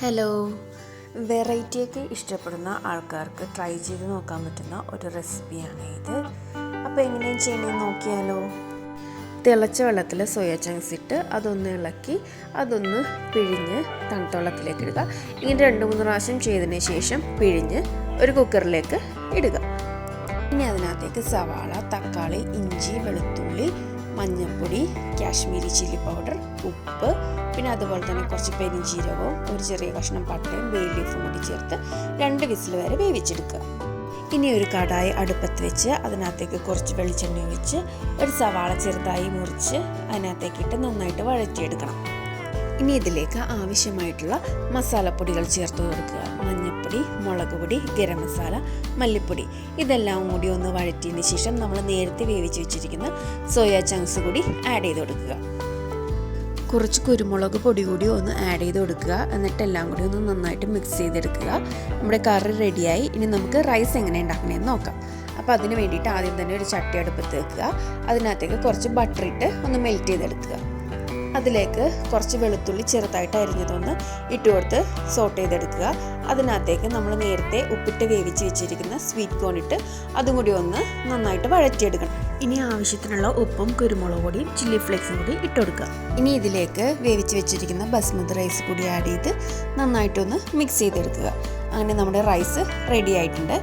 Hello വെറൈറ്റിയൊക്കെ ഇഷ്ടപ്പെടുന്ന ആൾക്കാർക്ക് try ചെയ്ത് നോക്കാൻ പറ്റുന്ന ഒരു റെസിപ്പിയാണ് ഇത്. അപ്പോൾ എങ്ങനെയാണ് ചെയ്യണമെന്ന് നോക്കിയാലോ? തിളച്ച വെള്ളത്തിൽ സോയ ചങ്ക്സ് ഇട്ട് അതൊന്ന് ഇളക്കി അതൊന്ന് പിഴിഞ്ഞ് തണുത്ത വെള്ളത്തിലേക്ക് ഇടുക. ഇങ്ങനെ രണ്ട് മൂന്ന് പ്രാവശ്യം ചെയ്തതിന് ശേഷം പിഴിഞ്ഞ് ഒരു കുക്കറിലേക്ക് ഇടുക. ഇനി അതിനകത്തേക്ക് സവാള തക്കാളി ഇഞ്ചി വെളുത്തുള്ളി മഞ്ഞൾപ്പൊടി കാശ്മീരി ചില്ലി പൗഡർ ഉപ്പ് പിന്നെ അതുപോലെ തന്നെ കുറച്ച് പെരിഞ്ചീരകവും ഒരു ചെറിയ കഷ്ണം പട്ടയും ബേ ലീഫും കൂടി ചേർത്ത് രണ്ട് വിസിൽ വരെ വേവിച്ചെടുക്കുക. ഇനി ഒരു കടായി അടുപ്പത്ത് വെച്ച് അതിനകത്തേക്ക് കുറച്ച് വെളിച്ചെണ്ണ ഒഴിച്ച് ഒരു സവാള ചെറുതായി മുറിച്ച് അതിനകത്തേക്കിട്ട് നന്നായിട്ട് വഴറ്റിയെടുക്കണം. ഇനി ഇതിലേക്ക് ആവശ്യമായിട്ടുള്ള മസാലപ്പൊടികൾ ചേർത്ത് കൊടുക്കുക. മഞ്ഞൾപ്പൊടി മുളക് പൊടി ഗരം മസാല മല്ലിപ്പൊടി. ഇതെല്ലാം കൂടി ഒന്ന് വഴറ്റിയതിന് ശേഷം നമ്മൾ നേരത്തെ വേവിച്ച് വെച്ചിരിക്കുന്ന സോയ ചങ്ക്സ് കൂടി ആഡ് ചെയ്ത് കൊടുക്കുക. കുറച്ച് കുരുമുളക് പൊടി കൂടി ഒന്ന് ആഡ് ചെയ്ത് കൊടുക്കുക. എന്നിട്ട് എല്ലാം കൂടി ഒന്ന് നന്നായിട്ട് മിക്സ് ചെയ്തെടുക്കുക. നമ്മുടെ കറി റെഡിയായി ഇനി നമുക്ക് റൈസ് എങ്ങനെ ഉണ്ടാക്കണമെന്ന് നോക്കാം. അപ്പോൾ അതിന് വേണ്ടിയിട്ട് ആദ്യം തന്നെ ഒരു ചട്ടി അടുപ്പത്ത് വെക്കുക. അതിനകത്തേക്ക് കുറച്ച് ബട്ടർ ഇട്ട് ഒന്ന് മെൽറ്റ് ചെയ്തെടുക്കുക. അതിലേക്ക് കുറച്ച് വെളുത്തുള്ളി ചെറുതായിട്ട് അരിഞ്ഞതൊന്ന് ഇട്ട് കൊടുത്ത് സോട്ട് ചെയ്തെടുക്കുക. അതിനകത്തേക്ക് നമ്മൾ നേരത്തെ ഉപ്പിട്ട് വേവിച്ച് വെച്ചിരിക്കുന്ന സ്വീറ്റ് കോൺ ഇട്ട് അതും കൂടി ഒന്ന് നന്നായിട്ട് വഴറ്റിയെടുക്കണം. ഇനി ആവശ്യത്തിനുള്ള ഉപ്പും കുരുമുളക് പൊടിയും ചില്ലി ഫ്ലേക്സും കൂടി ഇട്ട് കൊടുക്കുക. ഇനി ഇതിലേക്ക് വേവിച്ച് വെച്ചിരിക്കുന്ന ബസ്മതി റൈസ് കൂടി ആഡ് ചെയ്ത് നന്നായിട്ടൊന്ന് മിക്സ് ചെയ്തെടുക്കുക. അങ്ങനെ നമ്മുടെ റൈസ് റെഡി ആയിട്ടുണ്ട്.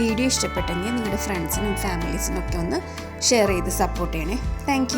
വീഡിയോ ഇഷ്ടപ്പെട്ടെങ്കിൽ നിങ്ങളുടെ ഫ്രണ്ട്സിനും ഫാമിലീസിനും ഒക്കെ ഒന്ന് ഷെയർ ചെയ്ത് സപ്പോർട്ട് ചെയ്യണേ. താങ്ക്